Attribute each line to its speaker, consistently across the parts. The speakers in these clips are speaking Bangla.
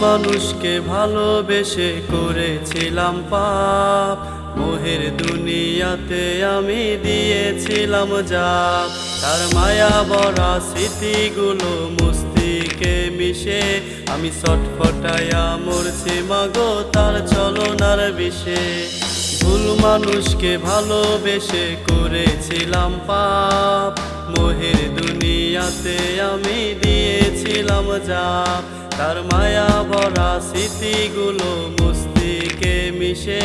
Speaker 1: মানুষকে ভালোবেসে করেছিলাম পাপ। মোহের দুনিয়াতে আমি দিয়েছিলাম যা তার মায়া বড়া স্মৃতিগুলো মুস্তিকে মিশে। আমি ছটফটায়া মরছি, মাগো তার চলনার বিষে। ভুল মানুষকে ভালোবেসে করেছিলাম পাপ। মোহের দুনিয়াতে আমি দিয়েছিলাম যা তার মায়া ভরা স্মৃতিগুলো মুস্তিকে মিশে,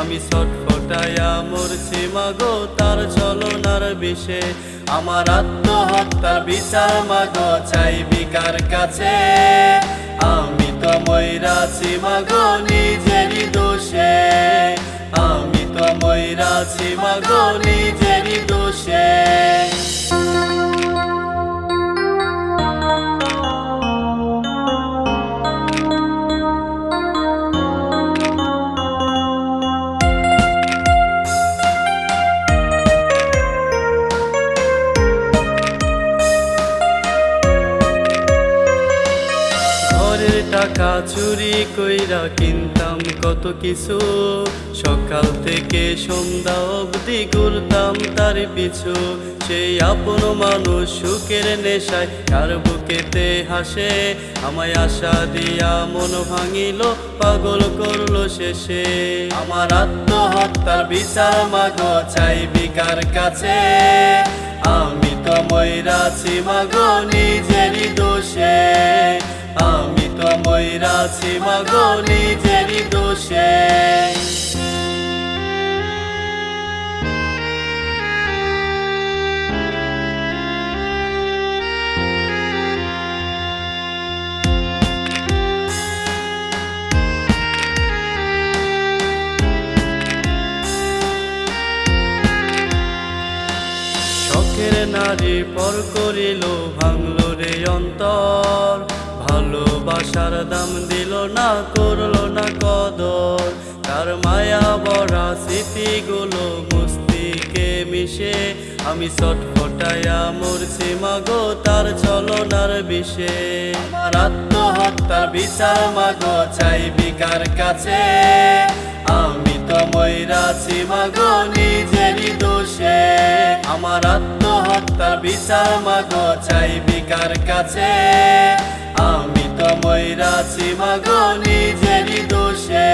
Speaker 1: আমি ছটফটায়া মরছি মাগো তার চলনার বিষে। আমার আত্মহত্যার বিচার মাগো, চাই বিকার কাছে। আমি তো ময়রাছি মাগো নিজেরই দোষে। আমি তো ময়রাছি মাগো নিজেরই দোষে। টাকা চুরি কইরা কিনতাম কত কিছু। সকাল থেকে সন্ধ্যা অবধি ঘুরতাম তার পিছু। সেই আপন মানুষ সুখের নেশায় কার বুকেতে হাসে। আমায় আশা দিয়া মন ভাঙিল, পাগল করল শেষে। আমার আত্মহত্যার বিচার মাগো, চাই বিকার কাছে। আমি তো ময়রাছি মাগো নিজেরই ময়রাছি মাগো নিজেরই দোষে নারী পর করিল ভাঙল রে অন্তর। ভালোবাসার দাম দিল না, করল না কদর। তার মায়া বড়া স্মৃতিগুলো মুস্তিকে মিশে। আমি ছটফটায়া মরছি মাগো, তার চলনার বিষে। আমার আত্মহত্যার বিচার মাগো, চাই বিকার কাছে। আমি তো ময়রাছি মাগো, নিজেরই দোষে। আমার আত্মহত্যার বিচার মাগো, চাই বিকার কাছে। ময়রাছি মাগো নিজেরই দোষে।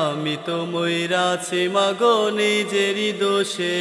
Speaker 1: আমি তো ময়রাছি মাগো নিজেরই দোষে।